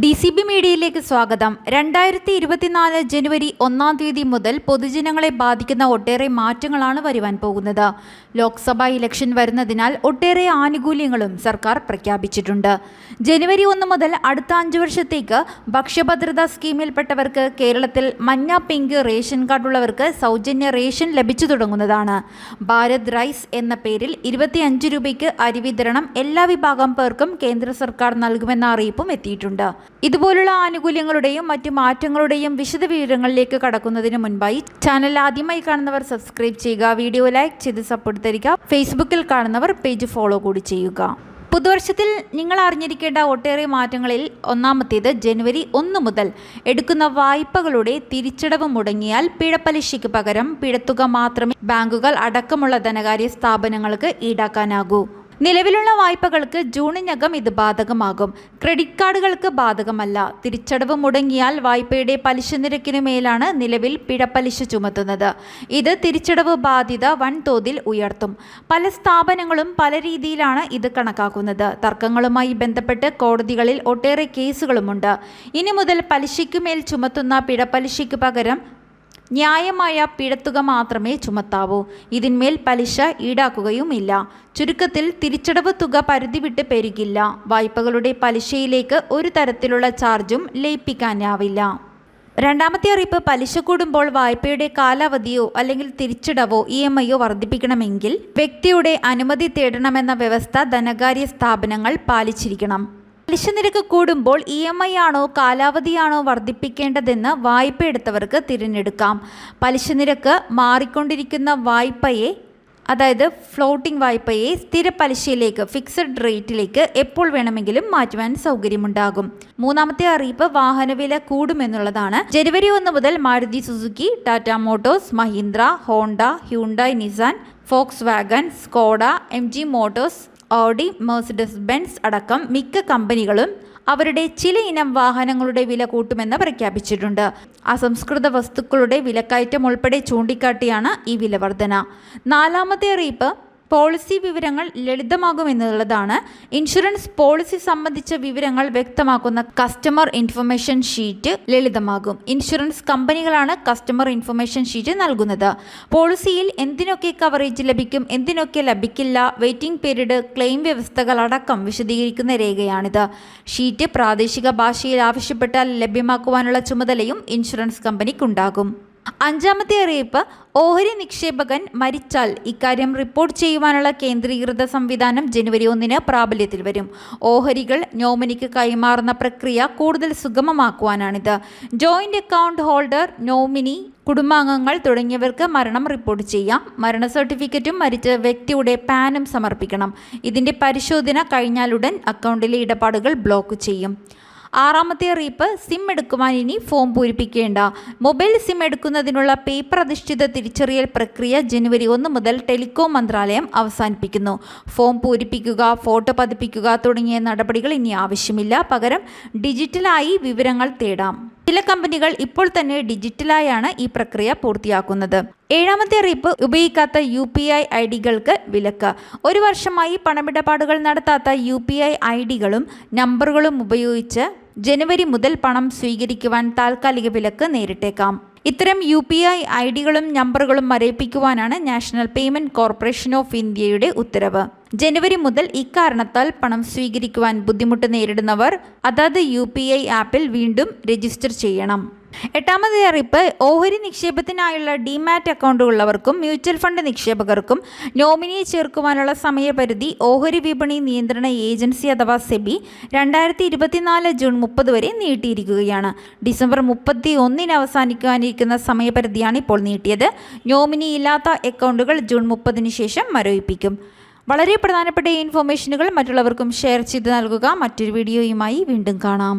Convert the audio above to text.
D C B മീഡിയയിലേക്ക് സ്വാഗതം. രണ്ടായിരത്തി ഇരുപത്തിനാല് ജനുവരി ഒന്നാം തീയതി മുതൽ പൊതുജനങ്ങളെ ബാധിക്കുന്ന ഒട്ടേറെ മാറ്റങ്ങളാണ് വരുവാൻ പോകുന്നത്. ലോക്സഭാ ഇലക്ഷൻ വരുന്നതിനാൽ ഒട്ടേറെ ആനുകൂല്യങ്ങളും സർക്കാർ പ്രഖ്യാപിച്ചിട്ടുണ്ട്. ജനുവരി ഒന്ന് മുതൽ അടുത്ത അഞ്ച് വർഷത്തേക്ക് ഭക്ഷ്യഭദ്രതാ സ്കീമിൽപ്പെട്ടവർക്ക് കേരളത്തിൽ മഞ്ഞ പിങ്ക് റേഷൻ കാർഡുള്ളവർക്ക് സൗജന്യ റേഷൻ ലഭിച്ചു തുടങ്ങുന്നതാണ്. ഭാരത് റൈസ് എന്ന പേരിൽ ഇരുപത്തിയഞ്ച് രൂപയ്ക്ക് അരി വിതരണം എല്ലാ വിഭാഗം പേർക്കും കേന്ദ്ര സർക്കാർ നൽകുമെന്ന അറിയിപ്പും എത്തിയിട്ടുണ്ട്. ഇതുപോലുള്ള ആനുകൂല്യങ്ങളുടെയും മറ്റു മാറ്റങ്ങളുടെയും വിശദ വിവരങ്ങളിലേക്ക് കടക്കുന്നതിന് മുൻപായി ചാനൽ ആദ്യമായി കാണുന്നവർ സബ്സ്ക്രൈബ് ചെയ്യുക വീഡിയോ ലൈക്ക് ചെയ്ത് സപ്പോർട്ട് തരിക ഫേസ്ബുക്കിൽ കാണുന്നവർ പേജ് ഫോളോ കൂടി ചെയ്യുക. പുതുവർഷത്തിൽ നിങ്ങൾ അറിഞ്ഞിരിക്കേണ്ട ഒട്ടേറെ മാറ്റങ്ങളിൽ ഒന്നാമത്തേത് ജനുവരി ഒന്ന് മുതൽ എടുക്കുന്ന വായ്പകളുടെ തിരിച്ചടവ് മുടങ്ങിയാൽ പിഴപ്പലിശയ്ക്ക് പകരം പിഴത്തുക മാത്രമേ ബാങ്കുകൾ അടക്കമുള്ള ധനകാര്യ സ്ഥാപനങ്ങൾക്ക് ഈടാക്കാനാകൂ. നിലവിലുള്ള വായ്പകൾക്ക് ജൂണിനകം ഇത് ബാധകമാകും. ക്രെഡിറ്റ് കാർഡുകൾക്ക് ബാധകമല്ല. തിരിച്ചടവ് മുടങ്ങിയാൽ വായ്പയുടെ പലിശ നിരക്കിനു മേലാണ് നിലവിൽ പിഴപ്പലിശ ചുമത്തുന്നത്. ഇത് തിരിച്ചടവ് ബാധ്യത വൻതോതിൽ ഉയർത്തും. പല സ്ഥാപനങ്ങളും പല രീതിയിലാണ് ഇത് കണക്കാക്കുന്നത്. തർക്കങ്ങളുമായി ബന്ധപ്പെട്ട് കോടതികളിൽ ഒട്ടേറെ കേസുകളുമുണ്ട്. ഇനി മുതൽ പലിശയ്ക്കുമേൽ ചുമത്തുന്ന പിഴപ്പലിശയ്ക്ക് പകരം ന്യായമായ പിഴത്തുക മാത്രമേ ചുമത്താവൂ. ഇതിന്മേൽ പലിശ ഈടാക്കുകയുമില്ല. ചുരുക്കത്തിൽ തിരിച്ചടവ് തുക പരിധി വിട്ട് പെരുകില്ല. വായ്പകളുടെ പലിശയിലേക്ക് ഒരു തരത്തിലുള്ള ചാർജും ലയിപ്പിക്കാനാവില്ല. രണ്ടാമത്തെ അറിയിപ്പ് പലിശ കൂടുമ്പോൾ വായ്പയുടെ കാലാവധിയോ അല്ലെങ്കിൽ തിരിച്ചടവോ ഇ എം ഐയോ വർദ്ധിപ്പിക്കണമെങ്കിൽ വ്യക്തിയുടെ അനുമതി തേടണമെന്ന വ്യവസ്ഥ ധനകാര്യ സ്ഥാപനങ്ങൾ പാലിച്ചിരിക്കണം. പലിശ നിരക്ക് കൂടുമ്പോൾ ഇ എം ഐ ആണോ കാലാവധിയാണോ വർദ്ധിപ്പിക്കേണ്ടതെന്ന് വായ്പ എടുത്തവർക്ക് തിരഞ്ഞെടുക്കാം. പലിശ നിരക്ക് മാറിക്കൊണ്ടിരിക്കുന്ന വായ്പയെ അതായത് ഫ്ലോട്ടിംഗ് വായ്പയെ സ്ഥിര പലിശയിലേക്ക് ഫിക്സഡ് റേറ്റിലേക്ക് എപ്പോൾ വേണമെങ്കിലും മാറ്റുവാൻ സൗകര്യമുണ്ടാകും. മൂന്നാമത്തെ അറിയിപ്പ് വാഹനവില കൂടുമെന്നുള്ളതാണ്. ജനുവരി ഒന്ന് മുതൽ Maruti Suzuki Tata Motors Mahindra Honda Hyundai Nissan Volkswagen Skoda M G Motors Audi Mercedes Benz അടക്കം മിക്ക കമ്പനികളും അവരുടെ ചില ഇനം വാഹനങ്ങളുടെ വില കൂട്ടുമെന്ന് പ്രഖ്യാപിച്ചിട്ടുണ്ട്. അസംസ്കൃത വസ്തുക്കളുടെ വിലക്കയറ്റം ഉൾപ്പെടെ ചൂണ്ടിക്കാട്ടിയാണ് ഈ വിലവർധന. നാലാമത്തെ അറിയിപ്പ് പോളിസി വിവരങ്ങൾ ലളിതമാകുമെന്നുള്ളതാണ്. ഇൻഷുറൻസ് പോളിസി സംബന്ധിച്ച വിവരങ്ങൾ വ്യക്തമാക്കുന്ന കസ്റ്റമർ ഇൻഫർമേഷൻ ഷീറ്റ് ലളിതമാകും. ഇൻഷുറൻസ് കമ്പനികളാണ് കസ്റ്റമർ ഇൻഫർമേഷൻ ഷീറ്റ് നൽകുന്നത്. പോളിസിയിൽ എന്തിനൊക്കെ കവറേജ് ലഭിക്കും എന്തിനൊക്കെ ലഭിക്കില്ല വെയിറ്റിംഗ് പീരീഡ് ക്ലെയിം വ്യവസ്ഥകൾ അടക്കം വിശദീകരിക്കുന്ന രേഖയാണിത്. ഷീറ്റ് പ്രാദേശിക ഭാഷയിൽ ആവശ്യപ്പെട്ടാൽ ലഭ്യമാക്കുവാനുള്ള ചുമതലയും ഇൻഷുറൻസ് കമ്പനിക്കുണ്ടാകും. അഞ്ചാമത്തെ അറിയിപ്പ് ഓഹരി നിക്ഷേപകൻ മരിച്ചാൽ ഇക്കാര്യം റിപ്പോർട്ട് ചെയ്യുവാനുള്ള കേന്ദ്രീകൃത സംവിധാനം ജനുവരി ഒന്നിന് പ്രാബല്യത്തിൽ വരും. ഓഹരികൾ നോമിനിക്ക് കൈമാറുന്ന പ്രക്രിയ കൂടുതൽ സുഗമമാക്കുവാനാണിത്. ജോയിന്റ് അക്കൗണ്ട് ഹോൾഡർ നോമിനി കുടുംബാംഗങ്ങൾ തുടങ്ങിയവർക്ക് മരണം റിപ്പോർട്ട് ചെയ്യാം. മരണ സർട്ടിഫിക്കറ്റും മരിച്ച വ്യക്തിയുടെ പാനും സമർപ്പിക്കണം. ഇതിന്റെ പരിശോധന കഴിഞ്ഞാലുടൻ അക്കൗണ്ടിലെ ഇടപാടുകൾ ബ്ലോക്ക് ചെയ്യും. ആറാമത്തെ അറിയിപ്പ് സിം എടുക്കുവാൻ ഇനി ഫോം പൂരിപ്പിക്കേണ്ട. മൊബൈൽ സിം എടുക്കുന്നതിനുള്ള പേപ്പർ അധിഷ്ഠിത തിരിച്ചറിയൽ പ്രക്രിയ ജനുവരി ഒന്ന് മുതൽ ടെലികോം മന്ത്രാലയം അവസാനിപ്പിക്കുന്നു. ഫോം പൂരിപ്പിക്കുക ഫോട്ടോ പതിപ്പിക്കുക തുടങ്ങിയ നടപടികൾ ഇനി ആവശ്യമില്ല. പകരം ഡിജിറ്റലായി വിവരങ്ങൾ തേടാം. ചില കമ്പനികൾ ഇപ്പോൾ തന്നെ ഡിജിറ്റലായാണ് ഈ പ്രക്രിയ പൂർത്തിയാക്കുന്നത്. ഏഴാമത്തെ അറിയിപ്പ് ഉപയോഗിക്കാത്ത യു പി ഐ ഐ ഡികൾക്ക് വിലക്ക്. ഒരു വർഷമായി പണമിടപാടുകൾ നടത്താത്ത യു പി ഐ ഐ ഡികളും നമ്പറുകളും ഉപയോഗിച്ച് ജനുവരി മുതൽ പണം സ്വീകരിക്കുവാൻ താൽക്കാലിക വിലക്ക് നേരിട്ടേക്കാം. ഇത്തരം യു പി ഐ ഐ ഡികളും നമ്പറുകളും മരയിപ്പിക്കുവാനാണ് നാഷണൽ പേയ്മെന്റ് കോർപ്പറേഷൻ ഓഫ് ഇന്ത്യയുടെ ഉത്തരവ്. ജനുവരി മുതൽ ഇക്കാരണത്താൽ പണം സ്വീകരിക്കുവാൻ ബുദ്ധിമുട്ട് നേരിടുന്നവർ അതാത് യു ആപ്പിൽ വീണ്ടും രജിസ്റ്റർ ചെയ്യണം. എട്ടാമത്തെ അറിയിപ്പ് ഓഹരി നിക്ഷേപത്തിനായുള്ള ഡിമാറ്റ് അക്കൗണ്ട് ഉള്ളവർക്കും മ്യൂച്വൽ ഫണ്ട് നിക്ഷേപകർക്കും നോമിനിയെ ചേർക്കുവാനുള്ള സമയപരിധി ഓഹരി വിപണി നിയന്ത്രണ ഏജൻസി അഥവാ സെബി രണ്ടായിരത്തി ഇരുപത്തിനാല് ജൂൺ മുപ്പത് വരെ നീട്ടിയിരിക്കുകയാണ്. ഡിസംബർ മുപ്പത്തി ഒന്നിന് അവസാനിക്കാനിരിക്കുന്ന സമയപരിധിയാണ് ഇപ്പോൾ നീട്ടിയത്. നോമിനി ഇല്ലാത്ത അക്കൗണ്ടുകൾ ജൂൺ മുപ്പതിന് ശേഷം മരവിപ്പിക്കും. വളരെ പ്രധാനപ്പെട്ട ഇൻഫോർമേഷനുകൾ മറ്റുള്ളവർക്കും ഷെയർ ചെയ്ത് നൽകുക. മറ്റൊരു വീഡിയോയുമായി വീണ്ടും കാണാം.